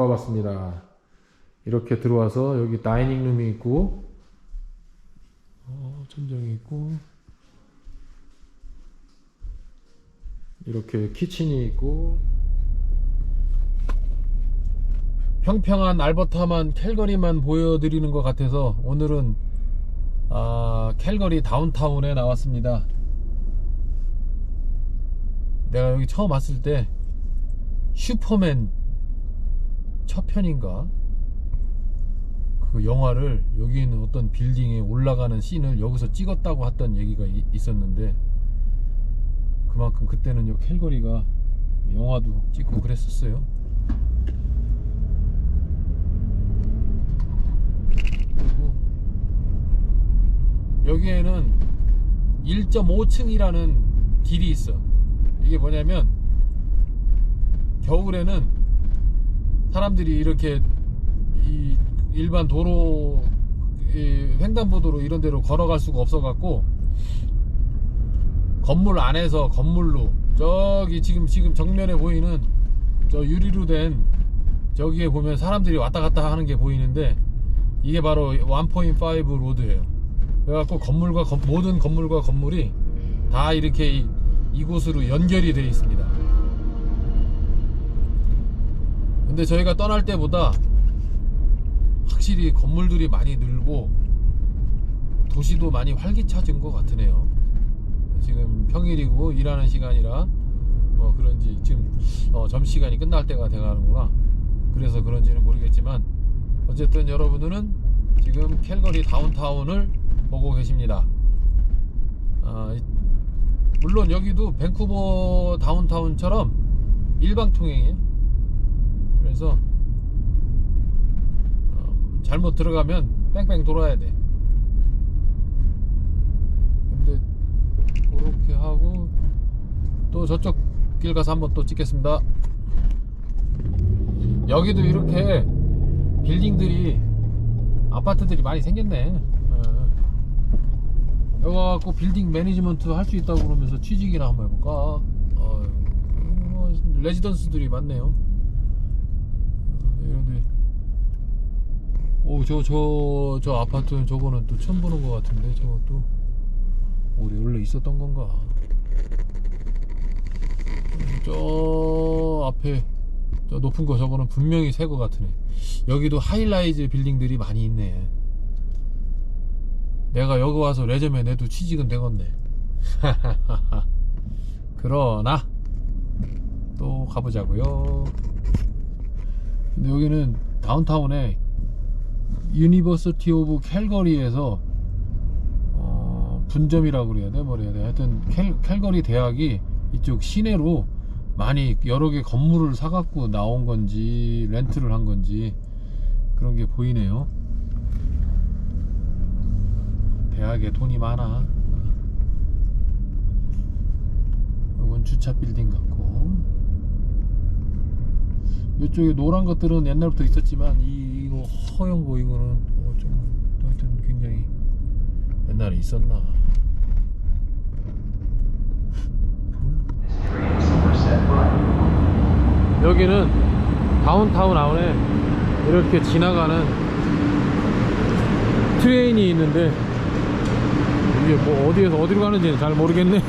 와봤습니다. 이렇게 들어와서 여기 다이닝 룸이 있고 어, 천정이 있고 이렇게 키친이 있고 평평한 알버타만 캘거리만 보여드리는 것 같아서 오늘은 아, 캘거리 다운타운에 나왔습니다. 내가 여기 처음 왔을 때 슈퍼맨 첫 편인가 그 영화를 여기 있는 어떤 빌딩에 올라가는 씬을 여기서 찍었다고 했던 얘기가 이- 있었는데 그만큼 그때는 요 캘거리가 영화도 찍고 그랬었어요. 그리고 여기에는 1.5층이라는 길이 있어. 이게 뭐냐면 겨울에는 사람들이 이렇게 이 일반 도로 이 횡단보도로 이런 데로 걸어갈 수가 없어 갖고 건물 안에서 건물로 저기 지금 지금 정면에 보이는 저 유리로 된 저기에 보면 사람들이 왔다 갔다 하는 게 보이는데 이게 바로 1.5 로드예요. 그래갖고 건물과 건- 모든 건물과 건물이 다 이렇게 이, 이곳으로 연결이 되어 있습니다. 근데 저희가 떠날 때보다 확실히 건물들이 많이 늘고 도시도 많이 활기차진 것 같으네요. 지금 평일이고 일하는 시간이라 어 그런지 지금 어 점심시간이 끝날 때가 돼가는구나. 그래서 그런지는 모르겠지만 어쨌든 여러분들은 지금 캘거리 다운타운을 보고 계십니다. 아, 이- 물론 여기도 밴쿠버 다운타운처럼 일방통행이에요. 그래서 어, 잘못 들어가면 뺑뺑 돌아야 돼. 근데 그렇게 하고 또 저쪽 길 가서 한번 또 찍겠습니다. 여기도 이렇게 빌딩들이 아파트들이 많이 생겼네. 예. 여기 갖고 빌딩 매니지먼트 할 수 있다고 그러면서 취직이나 한번 해볼까? 어, 뭐 레지던스들이 많네요. 어, 이런데 오저 저 저 아파트는 저거는 또 처음 보는 것 같은데 저것도 우리 원래 있었던 건가? 음, 저 앞에 저 높은 거 저거는 분명히 새 거 같으네. 여기도 하이라이즈 빌딩들이 많이 있네. 내가 여기 와서 레저면 내도 취직은 되겠네. 그러나 또 가보자고요. 근데 여기는 다운타운에 유니버시티 오브 캘거리에서 어, 분점이라고 그래야 돼? 뭐라 해야 돼? 하여튼 캘, 캘거리 대학이 이쪽 시내로 많이 여러 개 건물을 사갖고 나온 건지 렌트를 한 건지 그런 게 보이네요. 대학에 돈이 많아. 이건 주차 빌딩 같고 이쪽에 노란 것들은 옛날부터 있었지만 이 이거 허연 거 이거는 어, 좀 하여튼 굉장히 옛날에 있었나. 여기는 다운타운 아웃에 이렇게 지나가는 트레인이 있는데 이게 뭐 어디에서 어디로 가는지는 잘 모르겠네.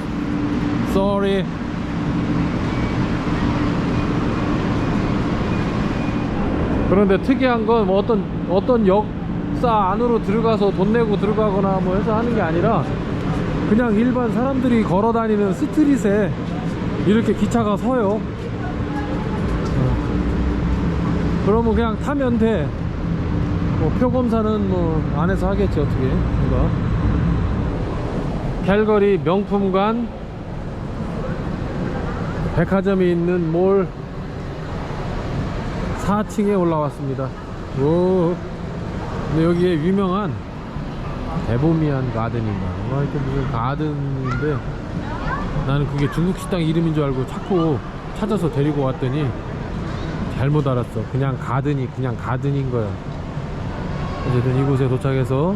Sorry. 그런데 특이한 건 뭐 어떤 어떤 역사 안으로 들어가서 돈 내고 들어가거나 뭐 해서 하는 게 아니라 그냥 일반 사람들이 걸어 다니는 스트릿에 이렇게 기차가 서요. 어. 그러면 그냥 타면 돼. 뭐 표검사는 뭐 안에서 하겠지 어떻게 누가. 캘거리 명품관 백화점이 있는 몰 4층에 올라왔습니다. 오. 근데 여기에 유명한 데보미안 가든인가. 뭐 하여튼 무슨 가든인데 나는 그게 중국 식당 이름인 줄 알고 자꾸 찾아서 데리고 왔더니 잘못 알았어. 그냥 가든이 그냥 가든인 거야. 어쨌든 이곳에 도착해서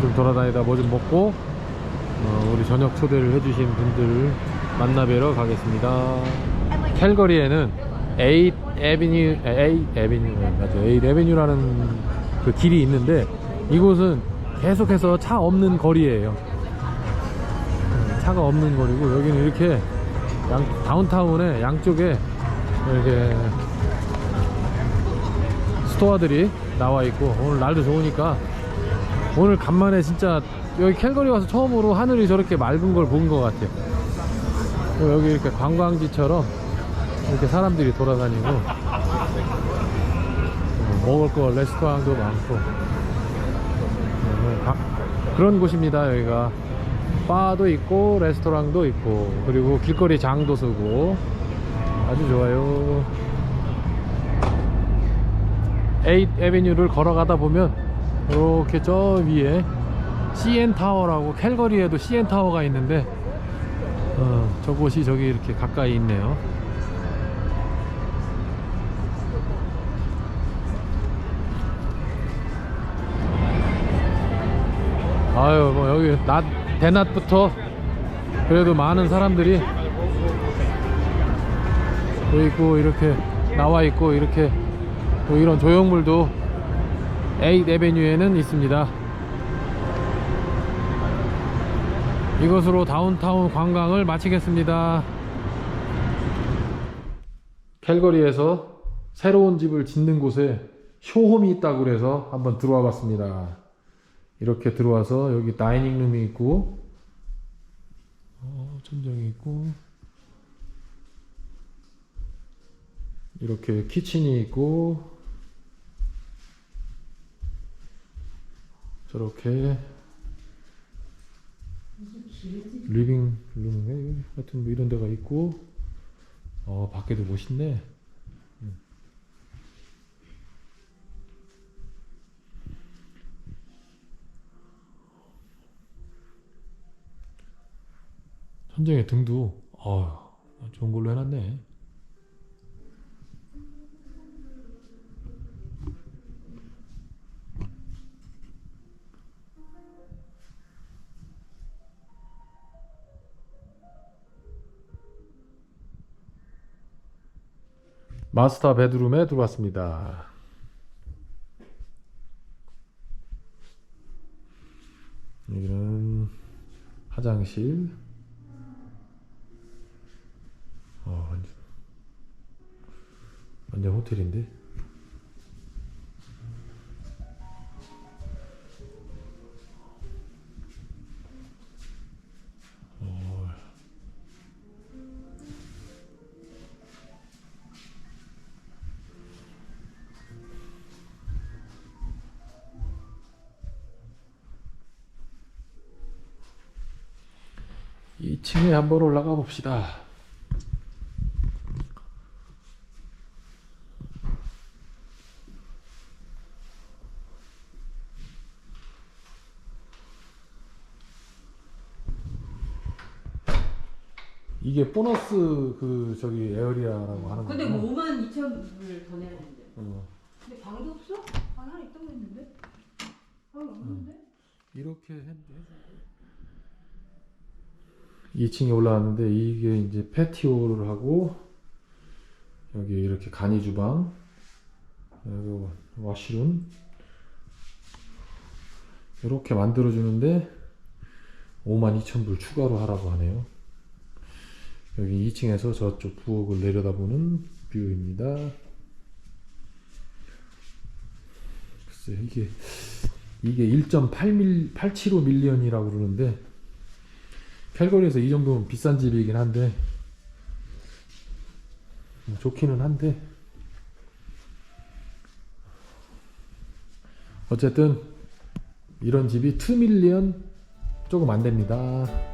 좀 돌아다니다 뭐 좀 먹고 어, 우리 저녁 초대를 해주신 분들을 만나 뵈러 가겠습니다. 캘거리에는 8 에비뉴 A 에비뉴 맞아 A 에비뉴라는 그 길이 있는데 이곳은 계속해서 차 없는 거리예요. 음, 차가 없는 거리고 여기는 이렇게 양, 다운타운의 양쪽에 이렇게 스토어들이 나와 있고 오늘 날도 좋으니까 오늘 간만에 진짜 여기 캘거리 와서 처음으로 하늘이 저렇게 맑은 걸 본 것 같아요. 그리고 여기 이렇게 관광지처럼 이렇게 사람들이 돌아다니고 어, 먹을 거 레스토랑도 많고 어, 가- 그런 곳입니다 여기가 바도 있고 레스토랑도 있고 그리고 길거리 장도 서고 아주 좋아요 8 에비뉴를 걸어가다 보면 이렇게 저 위에 CN 타워라고 캘거리에도 CN 타워가 있는데 어, 저곳이 저기 이렇게 가까이 있네요. 아유 뭐 여기 낮 대낮부터 그래도 많은 사람들이 또 있고 이렇게 나와 있고 이렇게 또 이런 조형물도 8 에베뉴에는 있습니다. 이것으로 다운타운 관광을 마치겠습니다. 캘거리에서 새로운 집을 짓는 곳에 쇼홈이 있다고 그래서 한번 들어와 봤습니다. 이렇게 들어와서 여기 다이닝 룸이 있고 어, 천정이 있고 이렇게 키친이 있고 저렇게 리빙 룸인가? 하여튼 뭐 이런 데가 있고 어 밖에도 멋있네 천정에 등도 어 좋은 걸로 해놨네 마스터 베드룸에 들어왔습니다. 여기는 화장실. 어, 완전, 완전 호텔인데. 어, 2층에 한번 올라가 봅시다. 이게 보너스 그 저기 에어리아라고 하는 근데 거구나. 뭐 5만 2천 불을 더 내야 되는데. 어, 근데 방도 없어? 방 하나 있다고 했는데? 방 없는데? 이렇게 했는데 2층에 올라왔는데 이게 이제 패티오를 하고 여기 이렇게 간이 주방 그리고 와시룸 이렇게 만들어 주는데 52,000불 추가로 하라고 하네요. 여기 2층에서 저쪽 부엌을 내려다보는 뷰입니다. 글쎄 이게 이게 1.8밀 875 밀리언이라고 그러는데 캘거리에서 이 정도면 비싼 집이긴 한데 뭐 좋기는 한데 어쨌든 이런 집이 2밀리언 조금 안 됩니다.